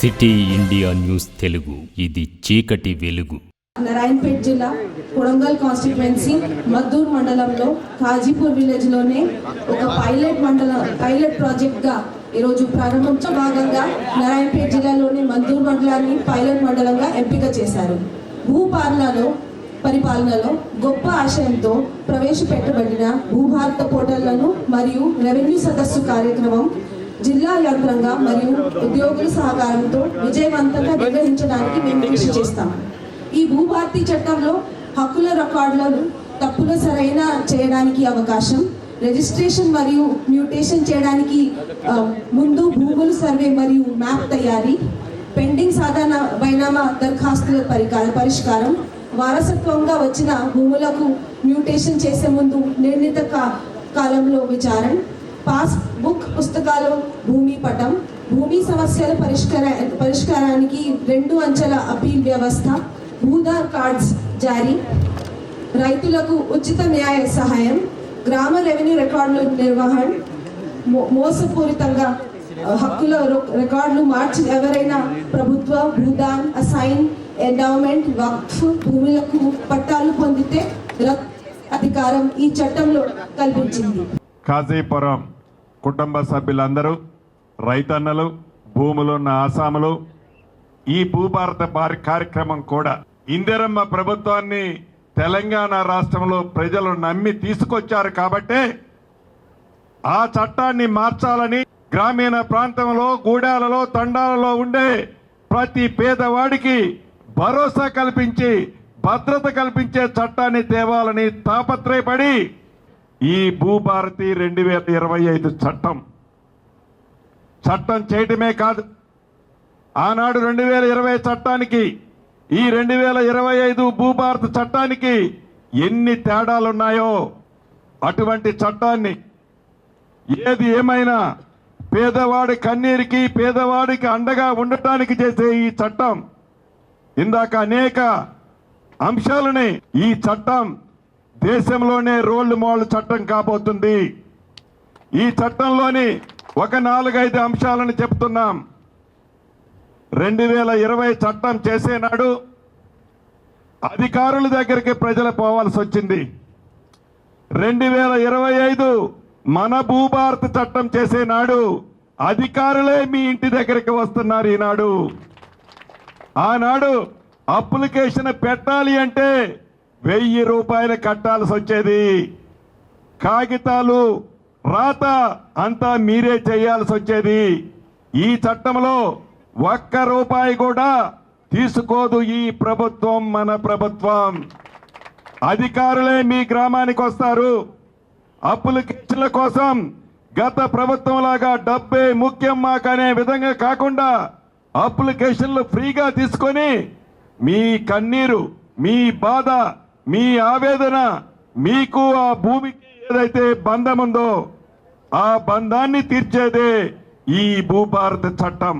City India news Telugu. ఇది చీకటి వెలుగు. నారాయణపేట్ జిల్లా కొడంగల్ కాన్స్టిట్యుయెన్సీ మద్దూర్ మండలంలో కాజీపూర్ విలేజ్లోనే ఒక పైలట్ మండల పైలట్ ప్రాజెక్ట్గా ఈరోజు ప్రారంభించే భాగంగా నారాయణపేట్ జిల్లాలోని మద్దూర్ మండలాన్ని పైలట్ మండలంగా ఎంపిక చేశారు. భూపాలనలో పరిపాలనలో గొప్ప ఆశయంతో ప్రవేశపెట్టబడిన భూభారత పోర్టళ్ళను మరియు రెవెన్యూ సదస్సు కార్యక్రమం జిల్లా యంత్రంగా మరియు ఉద్యోగుల సహకారంతో విజయవంతంగా నిర్వహించడానికి మేము కృషి చేస్తాం. ఈ భూభారతి చట్టంలో హక్కుల రికార్డులను తప్పుల సరైన చేయడానికి అవకాశం రిజిస్ట్రేషన్ మరియు మ్యూటేషన్ చేయడానికి ముందు భూములు సర్వే మరియు మ్యాప్ తయారీ పెండింగ్ సాధారణ బైనామా దరఖాస్తుల పరికార పరిష్కారం వారసత్వంగా వచ్చిన భూములకు మ్యూటేషన్ చేసే ముందు నిర్ణీత కా- కాలంలో విచారణ పాస్ బుక్ పుస్తకాలు భూమి పటం భూమి సమస్యల పరిష్కార పరిష్కారానికి రెండు అంచెల అపీల్ వ్యవస్థ భూదార్ కార్డ్స్ జారీ రైతులకు ఉచిత న్యాయ సహాయం గ్రామ రెవెన్యూ రికార్డుల నిర్వహణ మో- మోసపూరితంగా హక్కుల రికార్డులు మార్చి ఎవరైనా ప్రభుత్వ భూదాన్ అసైన్ ఎండౌమెంట్ వక్ఫ్ భూములకు పట్టాలు పొందితే అధికారం ఈ చట్టంలో కల్పించింది. కాజీపురం కుటుంబ సభ్యులందరూ రైతన్నలు భూములున్న ఆసాములు ఈ భూభారత కార్యక్రమం కూడా ఇందిరమ్మ ప్రభుత్వాన్ని తెలంగాణ రాష్ట్రంలో ప్రజలు నమ్మి తీసుకొచ్చారు కాబట్టే ఆ చట్టాన్ని మార్చాలని గ్రామీణ ప్రాంతంలో గూడాలలో తండాలలో ఉండే ప్రతి పేదవాడికి భరోసా కల్పించి భద్రత కల్పించే చట్టాన్ని తేవాలని తాపత్రయపడి ఈ భూభారతి రెండు వేల ఇరవై ఐదు చట్టం. చట్టం చేయటమే కాదు ఆనాడు రెండు వేల ఇరవై చట్టానికి ఈ రెండు వేల ఇరవై ఐదు భూభారత చట్టానికి ఎన్ని తేడాలున్నాయో అటువంటి చట్టాన్ని ఏది ఏమైనా పేదవాడి కన్నీరికి పేదవాడికి అండగా ఉండటానికి చేసే ఈ చట్టం ఇందాక అనేక అంశాలని ఈ చట్టం దేశంలోనే రోల్ మోడల్ చట్టం కాబోతుంది. ఈ చట్టంలోని ఒక నాలుగైదు అంశాలను చెప్తున్నాం. రెండు వేల ఇరవై చట్టం చేసేనాడు అధికారుల దగ్గరికి ప్రజలు పోవాల్సి వచ్చింది. రెండు వేల ఇరవై ఐదు మన భూభారత చట్టం చేసేనాడు అధికారులే మీ ఇంటి దగ్గరికి వస్తున్నారు ఈనాడు. ఆనాడు అప్లికేషన్ పెట్టాలి అంటే వెయ్యి రూపాయలు కట్టాల్సి వచ్చేది. కాగితాలు రాత అంతా మీరే చేయాల్సి వచ్చేది. ఈ చట్టంలో ఒక్క రూపాయి కూడా తీసుకోదు ఈ ప్రభుత్వం మన ప్రభుత్వం. అధికారులే మీ గ్రామానికి వస్తారు. అప్లికేషన్ల కోసం గత ప్రభుత్వం లాగా డబ్బే ముఖ్యం మాకనే విధంగా కాకుండా అప్లికేషన్లు ఫ్రీగా తీసుకొని మీ కన్నీరు మీ బాధ మీ ఆవేదన మీకు ఆ భూమికి ఏదైతే బంధం ఉందో ఆ బంధాన్ని తీర్చేదే ఈ భూభారత చట్టం.